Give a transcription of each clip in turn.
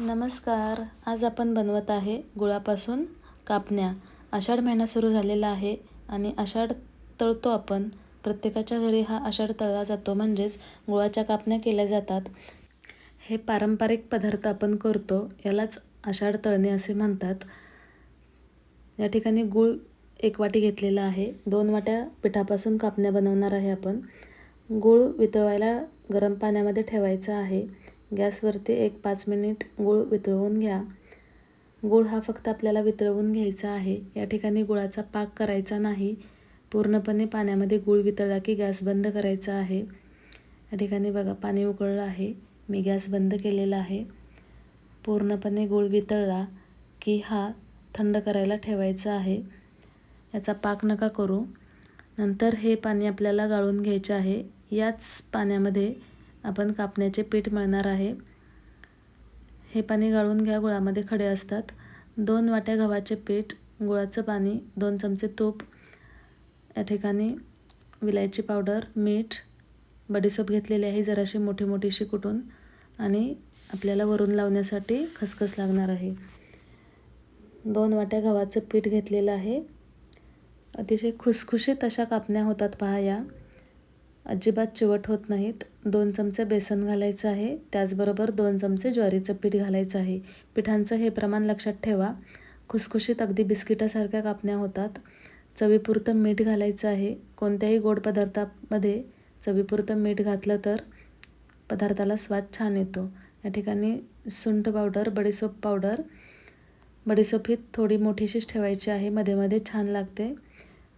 नमस्कार. आज आपण बनवत आहे गुळापासून कापण्या. आषाढ महिना सुरू झालेला आहे आणि आषाढ तळतो आपण. प्रत्येकाच्या घरी हा आषाढ तळला जातो म्हणजेच गुळाच्या कापण्या केल्या जातात. हे पारंपरिक पदार्थ आपण करतो यालाच आषाढ तळणे असे म्हणतात. या ठिकाणी गुळ एक वाटी घेतलेला आहे. दोन वाट्या पिठापासून कापण्या बनवणार आहे आपण. गूळ वितळवायला गरम पाण्यामध्ये ठेवायचा आहे. गॅसवरती एक पाच मिनिट गूळ वितळवून घ्या. गूळ हा फक्त आपल्याला वितळवून घ्यायचा आहे. या ठिकाणी गुळाचा पाक करायचा नाही. पूर्णपणे पाण्यामध्ये गूळ वितळला की गॅस बंद करायचा आहे. या ठिकाणी बघा पाणी उकळलं आहे. मी गॅस बंद केलेला आहे. पूर्णपणे गूळ वितळला की हा थंड करायला ठेवायचा आहे. याचा पाक नका करू. नंतर हे पाणी आपल्याला गाळून घ्यायचे आहे. याच पाण्यामध्ये आपण कापण्याचे पीठ मळणार आहे. हे पाणी गाळून घ्या गुळामध्ये खडे असतात. दोन वाट्या गव्हाचे पीठ गुळाचं पाणी दोन चमचे तूप या ठिकाणी विलायची पावडर मीठ बडीसोप घेतलेली आहे जराशी मोठी मोठीशी कुटून आणि आपल्याला वरून लावण्यासाठी खसखस लागणार आहे. दोन वाट्या गव्हाचं पीठ घेतलेलं आहे. अतिशय खुसखुशीत अशा कापण्या होतात पहा या. अजिबात चिवट होत नाहीत. दोन चमचे बेसन घालायचं आहे. त्याचबरोबर दोन चमचे ज्वारीचं पीठ घालायचं आहे. पिठांचं हे प्रमाण लक्षात ठेवा. खुसखुशीत अगदी बिस्किटासारख्या कापण्या होतात. चवीपुरतं मीठ घालायचं आहे. कोणत्याही गोड पदार्थामध्ये चवीपुरतं मीठ घातलं तर पदार्थाला स्वाद छान येतो. या ठिकाणी सुंठ पावडर बडीसोप पावडर बडीसोप ही थोडी मोठीशीच ठेवायची आहे. मध्ये मध्ये छान लागते.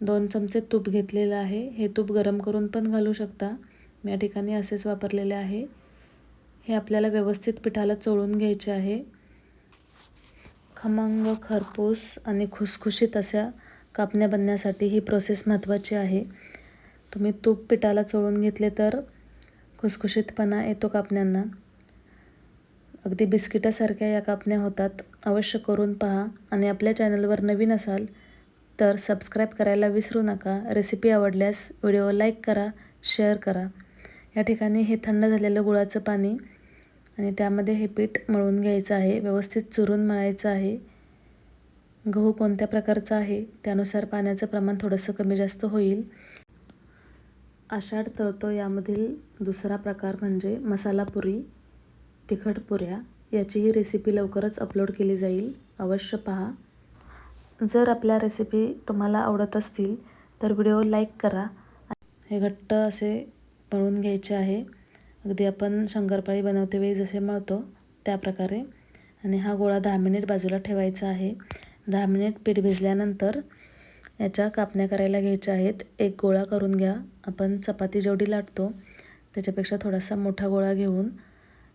दोन चमचे तूप घेतलेलं आहे. हे तूप गरम करून पण घालू शकता. मी या ठिकाणी असेच वापरलेले आहे. हे आपल्याला व्यवस्थित पिठाला चोळून घ्यायचे आहे. खमंग खरपूस आणि खुसखुशीत अशा कापण्या बनण्यासाठी ही प्रोसेस महत्त्वाची आहे. तुम्ही तूप पिठाला चोळून घेतले तर खुसखुशीतपणा येतो कापण्यांना. अगदी बिस्किटासारख्या या कापण्या होतात. अवश्य करून पहा आणि आपल्या चॅनलवर नवीन असाल तर सबस्क्राईब करायला विसरू नका. रेसिपी आवडल्यास व्हिडिओ लाईक करा शेअर करा. या ठिकाणी हे थंड झालेलं गुळाचं पाणी आणि त्यामध्ये हे पीठ मळून घ्यायचं आहे व्यवस्थित चुरून मळायचं आहे. गहू कोणत्या प्रकारचा आहे त्यानुसार पाण्याचं प्रमाण थोडंसं कमी जास्त होईल. आषाढ तळतो यामधील दुसरा प्रकार म्हणजे मसाला पुरी तिखट पुऱ्या. याचीही रेसिपी लवकरच अपलोड केली जाईल. अवश्य पहा. जर आपल्या रेसिपी तुम्हाला आवडत असतील तर व्हिडिओ लाईक करा. हे घट्ट असे मळून घ्यायचे आहे. अगदी आपण शंकरपाळी बनवते वेळी जसे मळतो त्याप्रकारे आणि हा गोळा दहा मिनिट बाजूला ठेवायचा आहे. दहा मिनिट पीठ भिजल्यानंतर याच्या कापण्या करायला घ्यायच्या आहेत. एक गोळा करून घ्या. आपण चपाती जेवढी लाटतो त्याच्यापेक्षा थोडासा मोठा गोळा घेऊन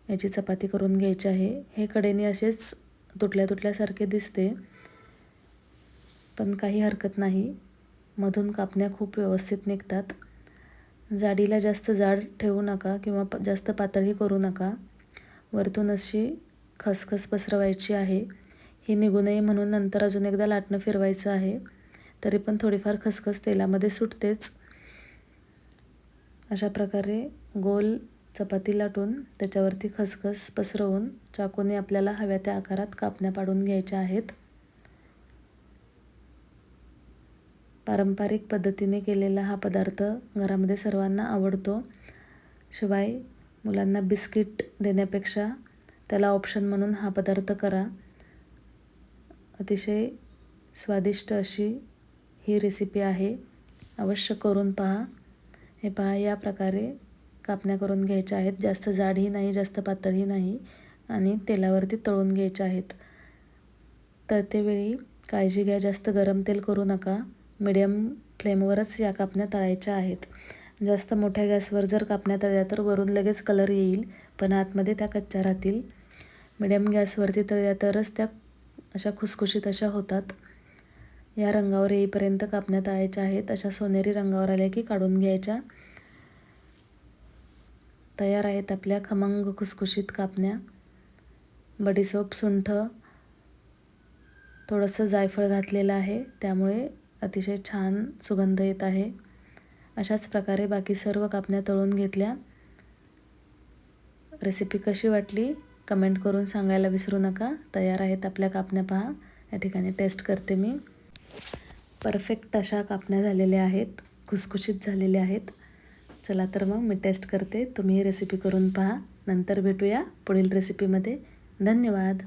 याची चपाती करून घ्यायची आहे. हे कडेने असेच तुटल्या तुटल्यासारखे दिसते. पण काही हरकत नाही. मधून कापण्या खूप व्यवस्थित निघतात. जाडीला जास्त जाड ठेवू नका किंवा प जास्त पातळही करू नका. वरतून अशी खसखस पसरवायची आहे. ही निघू नये म्हणून नंतर अजून एकदा लाटणं फिरवायचं आहे. तरी पण थोडीफार खसखस तेलामध्ये सुटतेच. अशा प्रकारे गोल चपाती लाटून त्याच्यावरती खसखस पसरवून चाकूने आपल्याला हव्या त्या आकारात कापण्या पाडून घ्यायच्या आहेत. पारंपरिक पद्धतीने केलेला हा पदार्थ घरामध्ये सर्वांना आवडतो. शिवाय मुलांना बिस्किट देण्यापेक्षा त्याला ऑप्शन म्हणून हा पदार्थ करा. अतिशय स्वादिष्ट अशी ही रेसिपी आहे. अवश्य करून पहा. हे पहा या प्रकारे कापण्या करून घ्यायच्या आहेत. जास्त जाडही नाही जास्त पातळही नाही आणि तेलावरती तळून घ्यायच्या आहेत. तर ते वेळी काळजी घ्या जास्त गरम तेल करू नका. मिडियम फ्लेमवरच या कापण्या तळायच्या आहेत. जास्त मोठ्या गॅसवर जर कापण्या तळल्या तर वरून लगेच कलर येईल पण आतमध्ये त्या कच्च्या राहतील. मिडियम गॅसवरती तळल्या तरच त्या अशा खुसखुशीत अशा होतात. या रंगावर येईपर्यंत कापण्या तळायच्या आहेत. अशा सोनेरी रंगावर आल्या की काढून घ्यायच्या. तयार आहेत आपल्या खमंग खुसखुशीत कापण्या. बडीसोप सुंठ थोडंसं जायफळ घातलेलं आहे. त्यामुळे अतिशय छान सुगंध येत आहे. अशाच प्रकारे बाकी सर्व कापण्या तळून घेतल्या. रेसिपी कशी वाटली? कमेंट करून सांगायला विसरू नका. तयार आहेत आपल्या कापण्या पहा. या ठिकाणी टेस्ट करते मी. परफेक्ट अशा कापण्या झालेल्या आहेत. खुसखुशीत झालेल्या आहेत. चला तर मग मी टेस्ट करते. तुम्ही रेसिपी करून पहा. नंतर भेटूया पुढील रेसिपीमध्ये धन्यवाद.